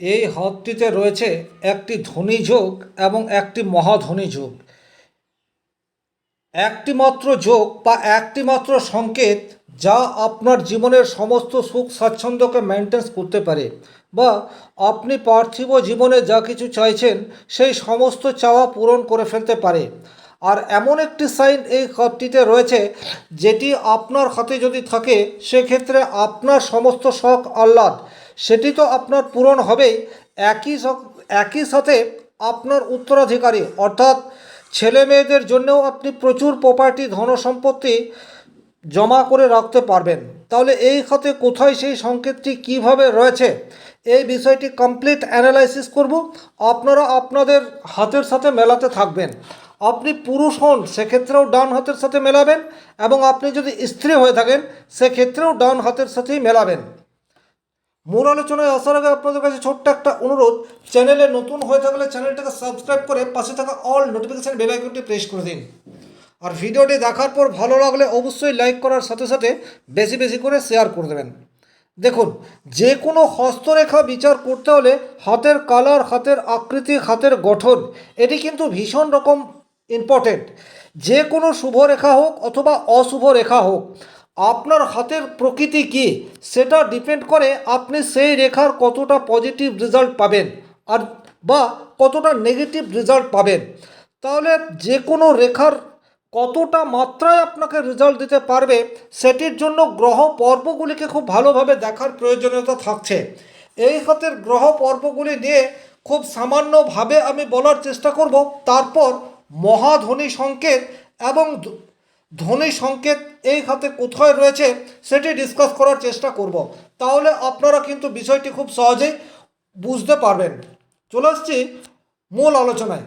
এই হ্রদটিতে রয়েছে একটি ধনী যোগ এবং একটি মহাধনী যোগ। একটি মাত্র যোগ বা একটি মাত্র সংকেত যা আপনার জীবনের সমস্ত সুখ স্বাচ্ছন্দ্যকে মেনটেন্স করতে পারে বা আপনি পার্থিব জীবনে যা কিছু চাইছেন সেই সমস্ত চাওয়া পূরণ করে ফেলতে পারে। আর এমন একটি সাইন এই হ্রদটিতে রয়েছে যেটি আপনার হাতে যদি থাকে, সেক্ষেত্রে আপনার সমস্ত শখ আহ্লাদ সেটি তো আপনার পূরণ হবেই। একই একই সাথে আপনার উত্তরাধিকারী, অর্থাৎ ছেলে মেয়েদের জন্যও আপনি প্রচুর প্রপার্টি ধনসম্পত্তি জমা করে রাখতে পারবেন। তাহলে এই খাতে কোথায় সেই সংকেতটি কীভাবে রয়েছে? এই বিষয়টি কমপ্লিট অ্যানালাইসিস করব। আপনারা আপনাদের হাতের সাথে মেলাতে থাকবেন। আপনি পুরুষ হন, সেক্ষেত্রেও ডান হাতের সাথে মেলাবেন এবং আপনি যদি স্ত্রী হয়ে থাকেন, সেক্ষেত্রেও ডান হাতের সাথেই মেলাবেন। মূল আলোচনায় আসার আগে আপনাদের কাছে ছোট্ট একটা অনুরোধ। চ্যানেলে নতুন হয়ে থাকলে চ্যানেলটাকে সাবস্ক্রাইব করে পাশে থাকা অল নোটিফিকেশান বেল আইকনটি প্রেস করে দিন। আর ভিডিওটি দেখার পর ভালো লাগলে অবশ্যই লাইক করার সাথে সাথে বেশি বেশি করে শেয়ার করে দেবেন। দেখুন, যে কোনো হস্তরেখা বিচার করতে হলে হাতের কালার, হাতের আকৃতি, হাতের গঠন, এটি কিন্তু ভীষণ রকম ইম্পর্টেন্ট যে কোনো শুভ রেখা হোক অথবা অশুভ রেখা হোক আপনার হাতের প্রকৃতি কি? সেটা ডিপেন্ড করে আপনি সেই রেখার কতটা পজিটিভ রেজাল্ট পাবেন আর বা কতটা নেগেটিভ রেজাল্ট পাবেন। তাহলে যে কোনো রেখার কতটা মাত্রায় আপনাকে রেজাল্ট দিতে পারবে, সেটির জন্য গ্রহ পর্বগুলিকে খুব ভালোভাবে দেখার প্রয়োজনীয়তা থাকছে। এই হাতের গ্রহ পর্বগুলি নিয়ে খুব সামান্যভাবে আমি বলার চেষ্টা করব। তারপর মহাধনী সংকেত এবং ধনী সংকেত এই খাতে কোথায় রয়েছে সেটি ডিসকাস করার চেষ্টা করব। তাহলে আপনারা কিন্তু বিষয়টি খুব সহজেই বুঝতে পারবেন। চলে আসছি মূল আলোচনায়।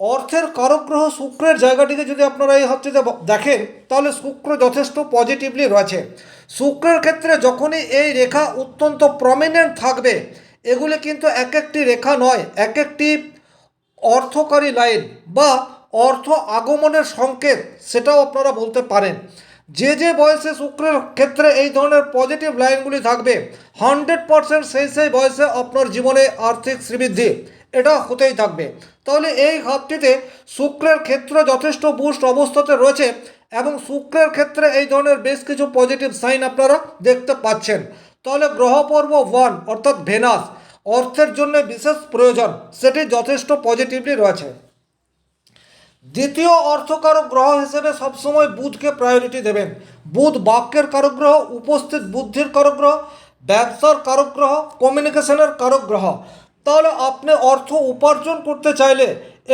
অর্থের কারকগ্রহ শুক্রের জায়গাটিকে যদি আপনারা এই হচ্ছে দেখেন, তাহলে শুক্র যথেষ্ট পজিটিভলি রয়েছে। শুক্রের ক্ষেত্রে যখনই এই রেখা অত্যন্ত প্রমিনেন্ট থাকবে, এগুলি কিন্তু এক একটি রেখা নয়, এক একটি অর্থকারী লাইন বা অর্থ আগমনের সংকেত, সেটাও আপনারা বলতে পারেন। যে যে বয়সে শুক্রের ক্ষেত্রে এই ধরনের পজিটিভ লাইনগুলি থাকবে হান্ড্রেড পারসেন্ট সেই সেই বয়সে আপনার জীবনে আর্থিক শ্রীবৃদ্ধি এটা হতেই থাকবে। তাহলে এই ঘাটটিতে শুক্রের ক্ষেত্র যথেষ্ট বুস্ট অবস্থাতে রয়েছে এবং শুক্রের ক্ষেত্রে এই ধরনের বেশ কিছু পজিটিভ সাইন আপনারা দেখতে পাচ্ছেন। তাহলে গ্রহপর্ব ওয়ান অর্থাৎ ভেনাস, অর্থের জন্য বিশেষ প্রয়োজন, সেটি যথেষ্ট পজিটিভলি রয়েছে। দ্বিতীয় অর্থকারক গ্রহ হিসেবে সবসময় বুধকে প্রায়োরিটি দেবেন। বুধ বাক্যের কারক গ্রহ, উপস্থিত বুদ্ধির কারক গ্রহ, ব্যবসার কারক গ্রহ কমিউনিকেশনের কারক গ্রহ। তাহলে আপনি অর্থ উপার্জন করতে চাইলে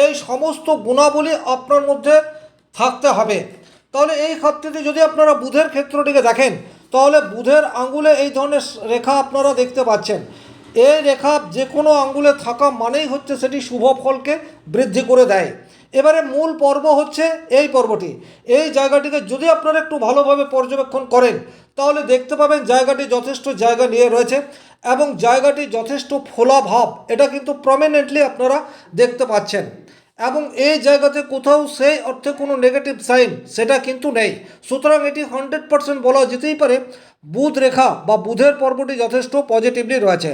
এই সমস্ত গুণাবলী আপনার মধ্যে থাকতে হবে। তাহলে এই ক্ষেত্রটি যদি আপনারা বুধের ক্ষেত্রটিকে দেখেন, তাহলে বুধের আঙ্গুলে এই ধরনের রেখা আপনারা দেখতে পাচ্ছেন। এই রেখা যে কোনো আঙ্গুলে থাকা মানেই হচ্ছে সেটি শুভ ফলকে বৃদ্ধি করে দেয়। এবারে মূল পর্ব হচ্ছে এই পর্বটি। এই জায়গাটিকে যদি আপনারা একটু ভালোভাবে পর্যবেক্ষণ করেন, তাহলে দেখতে পাবেন জায়গাটি যথেষ্ট জায়গা নিয়ে রয়েছে এবং জায়গাটি যথেষ্ট ফোলা ভাব, এটা কিন্তু প্রমিনেন্টলি আপনারা দেখতে পাচ্ছেন। এবং এই জায়গাতে কোথাও সেই অর্থে কোনো নেগেটিভ সাইন সেটা কিন্তু নেই। সুতরাং এটি হান্ড্রেড পার্সেন্ট বলা যেতেই পারে, বুধ রেখা বা বুধের পর্বটি যথেষ্ট পজিটিভলি রয়েছে।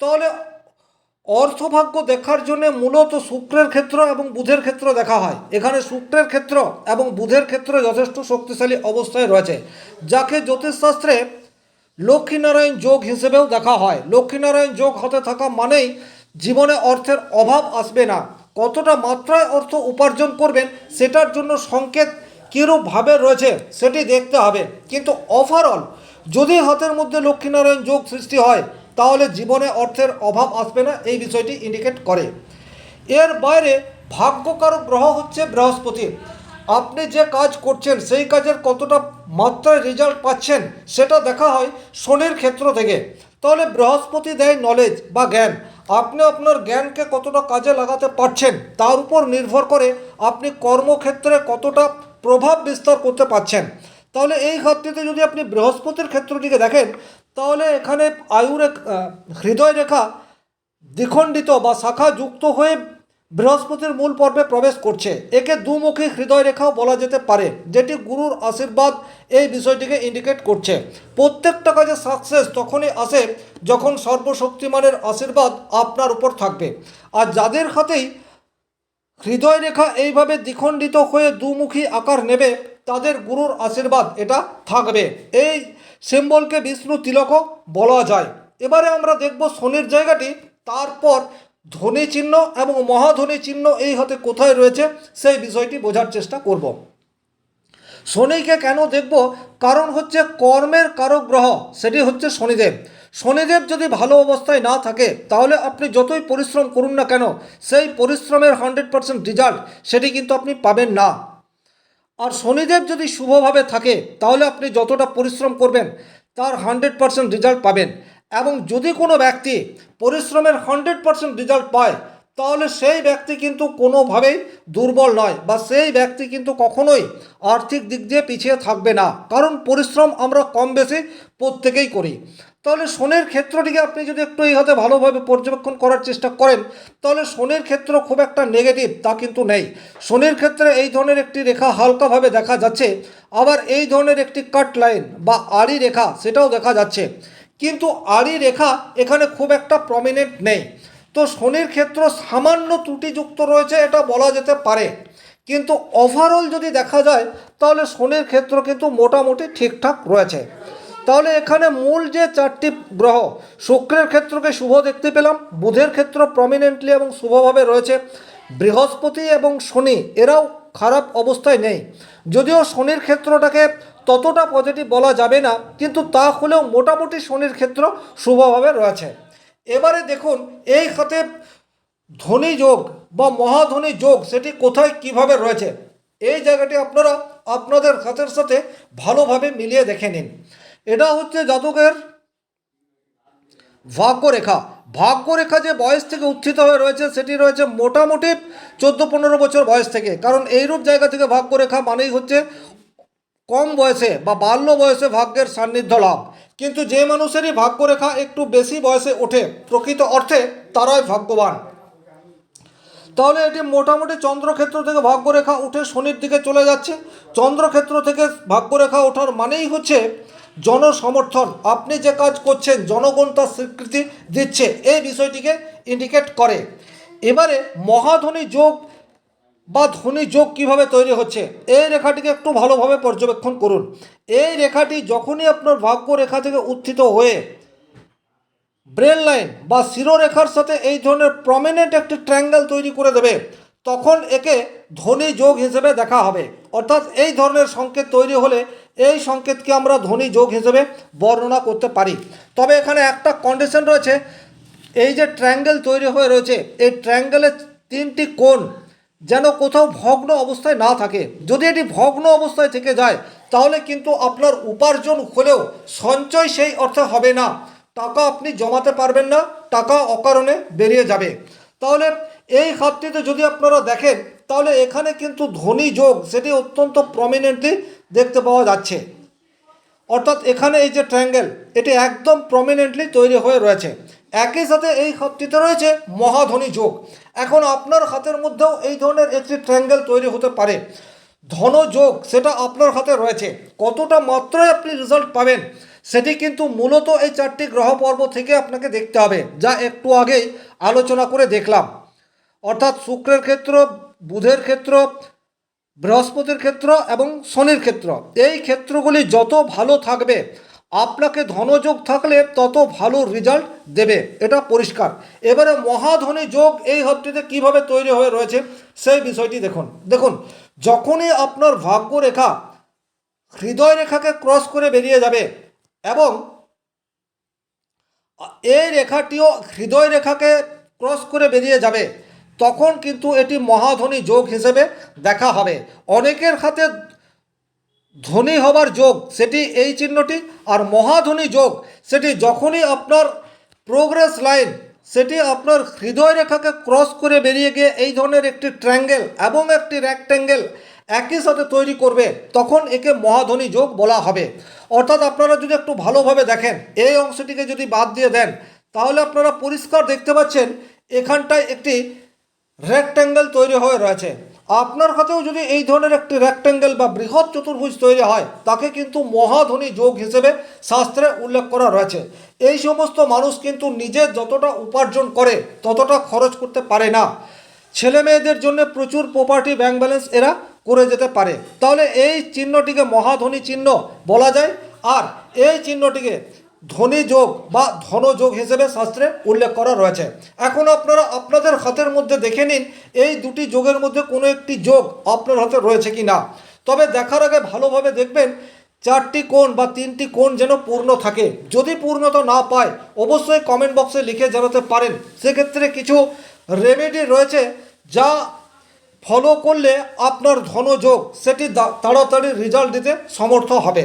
তাহলে অর্থভাগ্য দেখার জন্য মূলত শুক্রের ক্ষেত্র এবং বুধের ক্ষেত্র দেখা হয়। এখানে শুক্রের ক্ষেত্র এবং বুধের ক্ষেত্র যথেষ্ট শক্তিশালী অবস্থায় রয়েছে, যাকে জ্যোতিষশাস্ত্রে লক্ষ্মীনারায়ণ যোগ হিসেবেও দেখা হয়। লক্ষ্মীনারায়ণ যোগ হতে থাকা মানেই জীবনে অর্থের অভাব আসবে না। কতটা মাত্রায় অর্থ উপার্জন করবেন সেটার জন্য সংকেত কীরূপভাবে রয়েছে সেটি দেখতে হবে। কিন্তু ওভারঅল যদি হাতের মধ্যে লক্ষ্মীনারায়ণ যোগ সৃষ্টি হয় তাহলে জীবনে অর্থের অভাব আসবে না, এই বিষয়টি ইন্ডিকেট করে। এর বাইরে ভাগ্যকারক গ্রহ হচ্ছে বৃহস্পতি। আপনি যে কাজ করছেন, সেই কাজের কতটা মাত্রায় রেজাল্ট পাচ্ছেন, সেটা দেখা হয় শনির ক্ষেত্র থেকে। তাহলে বৃহস্পতি দেয় নলেজ বা জ্ঞান। আপনি আপনার জ্ঞানকে কতটা কাজে লাগাতে পারছেন, তার উপর নির্ভর করে আপনি কর্মক্ষেত্রে কতটা প্রভাব বিস্তার করতে পারছেন। তাহলে এই ঘাটতিতে যদি আপনি বৃহস্পতির ক্ষেত্রটিকে দেখেন তাহলে এখানে এক, হৃদয় রেখা দ্বিখণ্ডিত বা শাখা যুক্ত হয়ে বৃহস্পতির মূল পর্বে প্রবেশ করছে। একে দুমুখী হৃদয় রেখাও বলা যেতে পারে যেটি গুরুর আশীর্বাদ এই বিষয়টিকে ইন্ডিকেট করছে। প্রত্যেকটা কাজে সাকসেস তখনই আসে যখন সর্বশক্তিমানের আশীর্বাদ আপনার উপর থাকবে। আর যাদের হাতেই হৃদয় রেখা এইভাবে দ্বিখণ্ডিত হয়ে দুমুখী আকার নেবে তাদের গুরুর আশীর্বাদ এটা থাকবে। এই সিম্বলকে বিষ্ণু তিলকও বলা যায়। এবারে আমরা দেখব শনির জায়গাটি, তারপর ধ্বনি চিহ্ন এবং মহাধ্বনি চিহ্ন এই হাতে কোথায় রয়েছে, সেই বিষয়টি বোঝার চেষ্টা করব। শনিকে কেন দেখব? কারণ হচ্ছে কর্মের কারক গ্রহ সেটি হচ্ছে শনিদেব। শনিদেব যদি ভালো অবস্থায় না থাকে, তাহলে আপনি যতই পরিশ্রম করুন না কেন, সেই পরিশ্রমের হান্ড্রেড পারসেন্ট রেজাল্ট সেটি কিন্তু আপনি পাবেন না। আর শনিদেব যদি শুভভাবে থাকে, তাহলে আপনি যতটা পরিশ্রম করবেন, তার হান্ড্রেড পারসেন্ট রেজাল্ট পাবেন। এবং যদি কোনো ব্যক্তি পরিশ্রমের হান্ড্রেড পারসেন্ট রেজাল্ট পায় তাহলে সেই ব্যক্তি কিন্তু কোনোভাবেই দুর্বল নয় বা সেই ব্যক্তি কিন্তু কখনোই আর্থিক দিক দিয়ে পিছিয়ে থাকবে না। কারণ পরিশ্রম আমরা কম বেশি প্রত্যেকেই করি। তাহলে শনির ক্ষেত্রটিকে আপনি যদি একটু এই হাতে ভালোভাবে পর্যবেক্ষণ করার চেষ্টা করেন, তাহলে শনির ক্ষেত্র খুব একটা নেগেটিভ তা কিন্তু নেই। শনির ক্ষেত্রে এই ধরনের একটি রেখা হালকাভাবে দেখা যাচ্ছে, আবার এই ধরনের একটি কাট লাইন বা আড়ি রেখা সেটাও দেখা যাচ্ছে। কিন্তু আড়ি রেখা এখানে খুব একটা প্রমিনেন্ট নেই। তো শনির ক্ষেত্র সামান্য ত্রুটিযুক্ত রয়েছে, এটা বলা যেতে পারে। কিন্তু ওভারঅল যদি দেখা যায়, তাহলে শনির ক্ষেত্র কিন্তু মোটামুটি ঠিকঠাক রয়েছে। তাহলে এখানে মূল যে চারটি গ্রহ, শুক্রের ক্ষেত্রকে শুভ দেখতে পেলাম, বুধের ক্ষেত্র প্রমিনেন্টলি এবং শুভভাবে রয়েছে, বৃহস্পতি এবং শনি, এরাও খারাপ অবস্থায় নেই। যদিও শনির ক্ষেত্রটাকে ততটা পজিটিভ বলা যাবে না, কিন্তু তা হলেও মোটামুটি শনির ক্ষেত্র শুভভাবে রয়েছে। এবারে দেখুন, এই খাতে ধনী যোগ বা মহাধনী যোগ সেটি কোথায়, কীভাবে রয়েছে, এই জায়গাটি আপনারা আপনাদের হাতের সাথে ভালোভাবে মিলিয়ে দেখে নিন। এটা হচ্ছে জাতকের ভাগ্যরেখা। ভাগ্যরেখা যে বয়স থেকে উত্থিত হয়ে রয়েছে, সেটি রয়েছে মোটামুটি চোদ্দ পনেরো বছর বয়স থেকে। কারণ এইরূপ জায়গা থেকে ভাগ্যরেখা মানেই হচ্ছে কম বয়সে বা বাল্য বয়সে ভাগ্যের সান্নিধ্য লাভ। কিন্তু যে মানুষেরই ভাগ্যরেখা একটু বেশি বয়সে ওঠে, প্রকৃত অর্থে তারাই ভাগ্যবান। তাহলে এটি মোটামুটি চন্দ্রক্ষেত্র থেকে ভাগ্যরেখা উঠে শনির দিকে চলে যাচ্ছে। চন্দ্রক্ষেত্র থেকে ভাগ্যরেখা ওঠার মানেই হচ্ছে জনসমর্থন। আপনি যে কাজ করছেন, জনগণ তার স্বীকৃতি দিচ্ছে। এই বিষয়টিকে ইন্ডিকেট করে। এবারে মহাধনী যোগ বা ধনী যোগ কীভাবে তৈরি হচ্ছে? এই রেখাটিকে একটু ভালোভাবে পর্যবেক্ষণ করুন। এই রেখাটি যখনই আপনার ভাগ্য রেখা থেকে উত্থিত হয়ে ব্রেন লাইন বা শিরোরেখার সাথে এই ধরনের প্রমিনেন্ট একটি ট্রায়াঙ্গেল তৈরি করে দেবে, তখন একে ধনী যোগ হিসেবে দেখা হবে। অর্থাৎ এই ধরনের সংকেত তৈরি হলে এই সংকেতকে আমরা ধনী যোগ হিসেবে বর্ণনা করতে পারি। তবে এখানে একটা কন্ডিশন রয়েছে। এই যে ট্রায়াঙ্গেল তৈরি হয়ে রয়েছে, এই ট্রায়াঙ্গেলের তিনটি কোণ যেন কোথাও ভগ্ন অবস্থায় না থাকে। যদি এটি ভগ্ন অবস্থায় থেকে যায়, তাহলে কিন্তু আপনার উপার্জন হলেও সঞ্চয় সেই অর্থে হবে না। টাকা আপনি জমাতে পারবেন না, টাকা অকারণে বেরিয়ে যাবে। তাহলে এই হাতটিতে যদি আপনারা দেখেন, তাহলে এখানে কিন্তু ধনী যোগ, সেটি অত্যন্ত প্রমিনেন্টলি দেখতে পাওয়া যাচ্ছে। অর্থাৎ এখানে এই যে ট্রায়াঙ্গেল এটি একদম প্রমিনেন্টলি তৈরি হয়ে রয়েছে। একই সাথে এই হাতটিতে রয়েছে মহাধনী যোগ। এখন আপনার হাতের মধ্যেও এই ধরনের একটি ট্রায়াঙ্গেল তৈরি হতে পারে। ধনযোগ সেটা আপনার হাতে রয়েছে। কতটা মাত্রায় আপনি রেজাল্ট পাবেন, সেটি কিন্তু মূলত এই চারটি গ্রহ পর্ব থেকে আপনাকে দেখতে হবে, যা একটু আগেই আলোচনা করে দেখলাম। অর্থাৎ শুক্রের ক্ষেত্র, বুধের ক্ষেত্র, বৃহস্পতির ক্ষেত্র এবং শনির ক্ষেত্র। এই ক্ষেত্রগুলি যত ভালো থাকবে আপনাকে ধনযোগ থাকলে তত ভালো রেজাল্ট দেবে। এটা পরিষ্কার। এবারে মহাধনী যোগ এই হাতটিতে কীভাবে তৈরি হয়ে রয়েছে সেই বিষয়টি দেখুন। দেখুন, যখনই আপনার ভাগ্য রেখা হৃদয় রেখাকে ক্রস করে বেরিয়ে যাবে এবং এই রেখাটিও হৃদয় রেখাকে ক্রস করে বেরিয়ে যাবে, তখন কিন্তু এটি মহাধনী যোগ হিসেবে দেখা হবে। অনেকের হাতে ধনী হবার যোগ, সেটি এই চিহ্নটি, আর মহাধনী যোগ, সেটি যখনই আপনার প্রোগ্রেস লাইন সেটি আপনার হৃদয় রেখাকে ক্রস করে বেরিয়ে গিয়ে এই ধরনের একটি ট্র্যাঙ্গেল এবং একটি রেক্ট্যাঙ্গেল একই সাথে তৈরি করবে, তখন একে মহাধনী যোগ বলা হবে। অর্থাৎ আপনারা যদি একটু ভালোভাবে দেখেন, এই অংশটিকে যদি বাদ দিয়ে দেন, তাহলে আপনারা পরিষ্কার দেখতে পাচ্ছেন, এখানটায় একটি রেক্ট্যাঙ্গেল তৈরি হয়ে রয়েছে। আপনার হাতেও যদি এই ধরনের একটি রেক্ট্যাঙ্গেল বা বৃহৎ চতুর্ভুজ তৈরি হয়, তাকে কিন্তু মহাধনী যোগ হিসেবে শাস্ত্রে উল্লেখ করা রয়েছে। এই সমস্ত মানুষ কিন্তু নিজে যতটা উপার্জন করে, ততটা খরচ করতে পারে না। ছেলে মেয়েদের জন্য প্রচুর প্রপার্টি ব্যাংক ব্যালেন্স এরা করে যেতে পারে। তাহলে এই চিহ্নটিকে মহাধনী চিহ্ন বলা যায়। আর এই চিহ্নটিকে ধনী যোগ বা ধনযোগ হিসেবে শাস্ত্রে উল্লেখ করা রয়েছে। এখন আপনারা আপনাদের হাতের মধ্যে দেখে নিন, এই দুটি যোগের মধ্যে কোনো একটি যোগ আপনার হাতে রয়েছে কি না। তবে দেখার আগে ভালোভাবে দেখবেন, চারটি কোণ বা তিনটি কোণ যেন পূর্ণ থাকে। যদি পূর্ণতা না পায়, অবশ্যই কমেন্ট বক্সে লিখে জানাতে পারেন। সেক্ষেত্রে কিছু রেমেডি রয়েছে যা ফলো করলে আপনার ধনযোগ সেটি তাড়াতাড়ি রেজাল্ট দিতে সমর্থ হবে।